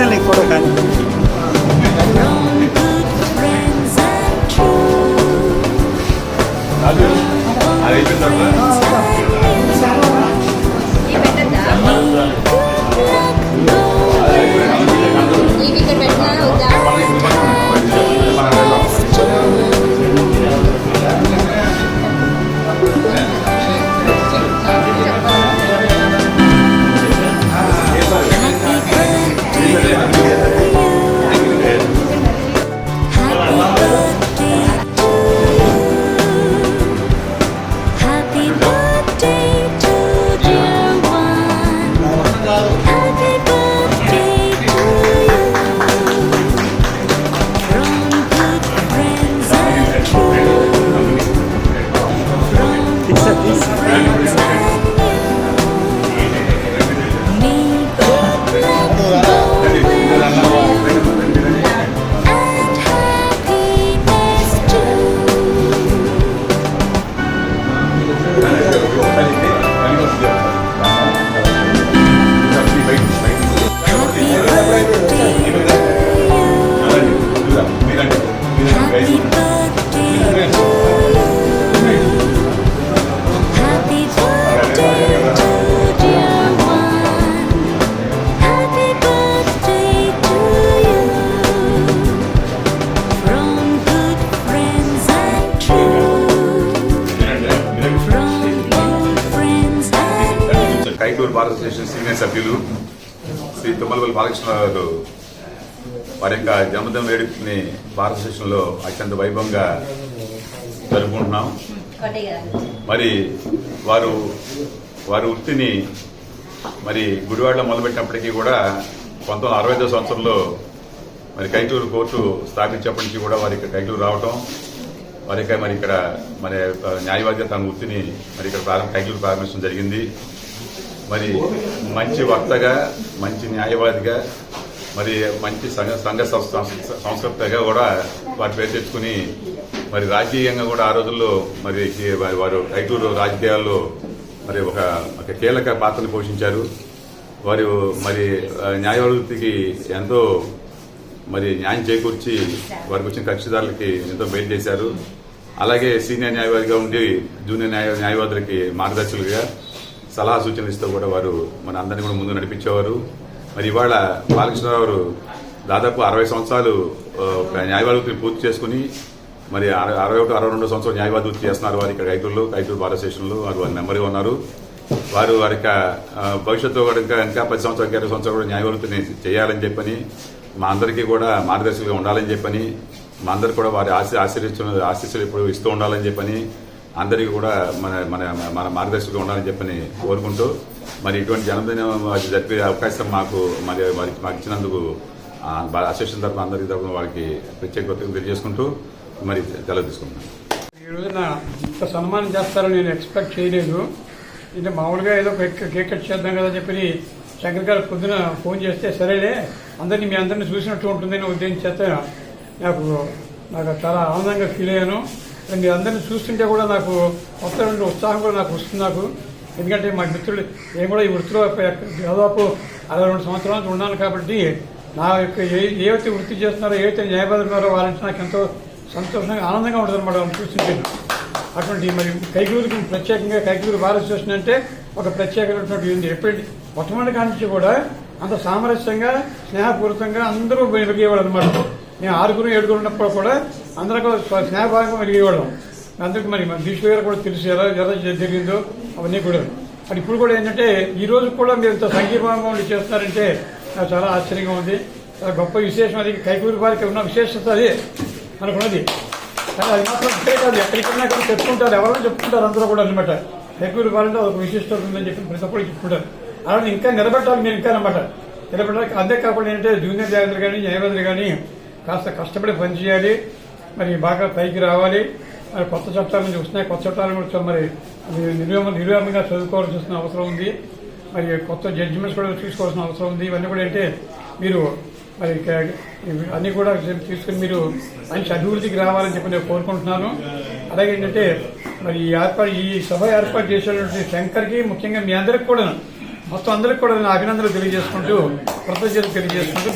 selling for a. Ada, ada apa? భారత association సీనియర్ సభ్యులు శ్రీ తుమ్మలపల్లి బాలకృష్ణ గారు. వారి యొక్క జన్మదిన వేడుకని భారత అత్యంత వైభవంగా జరుపుకుంటున్నాం. మరి వారు వారి వృత్తిని మరి గుడివాడలో మొదలుపెట్టినప్పటికీ కూడా పంతొమ్మిది అరవై ఐదో సంవత్సరంలో మరి కైటూరు కోర్టు స్థాపించినప్పటి నుంచి కూడా వారి ఇక్కడ కైటూరు రావటం వారి మరి ఇక్కడ మరి న్యాయవాదిగా తన వృత్తిని మరి ఇక్కడ ప్రారంభ కైటూరు ప్రారంభించడం జరిగింది. మరి మంచి వక్తగా మంచి న్యాయవాదిగా మరి మంచి సంఘ సంఘ సంస్కర్తగా కూడా వారి పేరు తెచ్చుకుని మరి రాజకీయంగా కూడా ఆ రోజుల్లో మరి వారు రైతూరు రాజకీయాల్లో మరి ఒక ఒక కీలక పాత్రను పోషించారు. వారు మరి న్యాయవృత్తికి ఎంతో మరి న్యాయం చేకూర్చి వారికి వచ్చిన కక్షిదారులకి ఎంతో మేలు చేశారు. అలాగే సీనియర్ న్యాయవాదిగా ఉండి జూనియర్ న్యాయ న్యాయవాదులకి మార్గదర్శకులుగా సలహా సూచనలు ఇస్తూ కూడా వారు మన అందరినీ కూడా ముందు నడిపించేవారు. మరి ఇవాళ బాలకృష్ణరావు దాదాపు అరవై సంవత్సరాలు ఆ, ఒక పూర్తి చేసుకుని మరి అర- అరవై ఒకటి అరవై రెండు సంవత్సరాలు న్యాయవాది వృత్తి చేస్తున్నారు వారు ఇక్కడ రైతుల్లో రైతులు భారత స్టేషన్లో. వారు వారి నెంబర్గా ఉన్నారు. వారు వారి యొక్క భవిష్యత్తులో కూడా ఇంకా ఇంకా పది సంవత్సరాలు ఇరవై సంవత్సరాలు కూడా న్యాయ వృత్తిని చేయాలని చెప్పని మా అందరికీ కూడా మార్గదర్శకులుగా ఉండాలని చెప్పని మా అందరికి కూడా వారి ఆశ ఆశీర్వచన ఆశీస్సులు ఇప్పుడు ఇస్తూ ఉండాలని చెప్పని అందరికీ కూడా మన మన మన మార్గదర్శకం ఉండాలని చెప్పని కోరుకుంటూ మరి ఇటువంటి జన్మదినం జరిపే అవకాశం మాకు మరి వారికి మాకు ఇచ్చినందుకు అసోసియేషన్ తరఫున అందరికీ తరఫున వారికి ప్రత్యేక కృతజ్ఞతలు తెలియజేసుకుంటూ మరి సెలవు తీసుకుంటున్నాను ఈ రోజున ఇంత సన్మానం చేస్తారని నేను ఎక్స్పెక్ట్ చేయలేదు. అంటే మామూలుగా ఏదో కేక్ కట్ చేద్దాం కదా చెప్పి శంకర్ గారు పొద్దున ఫోన్ చేస్తే సరేలే అందరినీ మీ అందరినీ చూసినట్టు ఉంటుందని ఉద్దేశం చేత నాకు నాకు చాలా ఆనందంగా ఫీల్ అయ్యాను. మీ అందరిని చూస్తుంటే కూడా నాకు కొత్త రెండు ఉత్సాహం కూడా నాకు వస్తుంది నాకు. ఎందుకంటే మా మిత్రులు నేను కూడా ఈ వృత్తిలో దాదాపు అరవై రెండు సంవత్సరాల నుంచి ఉన్నాను కాబట్టి నా యొక్క ఏ ఏవైతే వృత్తి చేస్తున్నారో ఏవైతే న్యాయపడుతున్నారో వారంటే వాళ్ళంటే నాకు ఎంతో సంతోషంగా ఆనందంగా ఉంటుంది అనమాట వాళ్ళని చూస్తుంటే. అటువంటి మరి కైకూరుకి ప్రత్యేకంగా కైకూరు భారత స్టేషన్ అంటే ఒక ప్రత్యేకమైనటువంటి ఉంది. ఎప్పటి మొట్టమొదటి కానించి కూడా అంత సామరస్యంగా స్నేహపూరితంగా అందరూ వెలిగేవాడు అనమాట నేను ఆరుగురు ఏడుగురు ఉన్నప్పుడు కూడా అందరూ కూడా మరి ఇవ్వడం అందరికీ మరి మన దీక్ష గారు కూడా తెలుసు ఎలా ఎలా జరిగిందో అవన్నీ కూడా. మరి ఇప్పుడు కూడా ఏంటంటే ఈ రోజు కూడా మీరు ఇంత సంఘీభావంగా ఉండి చేస్తున్నారంటే నాకు చాలా ఆశ్చర్యంగా ఉంది. చాలా గొప్ప విశేషం అది. కైకూరి వారికి ఉన్న విశేషత అది. అనుకున్నది కానీ అది మాత్రం కాదు. ఎక్కడికన్నా కూడా చెప్పుకుంటారు. ఎవరైనా చెప్పుకుంటారు అందరూ కూడా అనమాట కైకూరి వారంటే ఒక విశిష్టత ఉందని చెప్పి ప్రతి ఒక్కరు చెప్పుకుంటారు. అలాగే ఇంకా నిలబెట్టాలి మీరు ఇంకా అనమాట నిలబెట్టాలి. అంతేకాకుండా ఏంటంటే జూనియర్ న్యాయవాదులు కానీ న్యాయవాదులు కానీ కాస్త కష్టపడి పనిచేయాలి. మరి బాగా పైకి రావాలి. మరి కొత్త చట్టాల నుంచి వస్తున్నాయి. కొత్త చట్టాలు కూడా మరి నిర్వేమ నిర్వేమంగా చదువుకోవాల్సిన అవసరం ఉంది. మరి కొత్త జడ్జిమెంట్స్ కూడా తీసుకోవాల్సిన అవసరం ఉంది. ఇవన్నీ కూడా అంటే మీరు మరి అన్నీ అన్ని కూడా తీసుకుని మీరు మంచి అభివృద్ధికి రావాలని చెప్పి నేను కోరుకుంటున్నాను. అలాగే ఏంటంటే మరి ఈ ఏర్పాటు ఈ సభ ఏర్పాటు చేసేటువంటి శంకర్కి ముఖ్యంగా మీ అందరికి కూడా మొత్తం అందరికి కూడా నేను అభినందనలు తెలియజేసుకుంటూ కృతజ్ఞతలు తెలియజేసుకుంటూ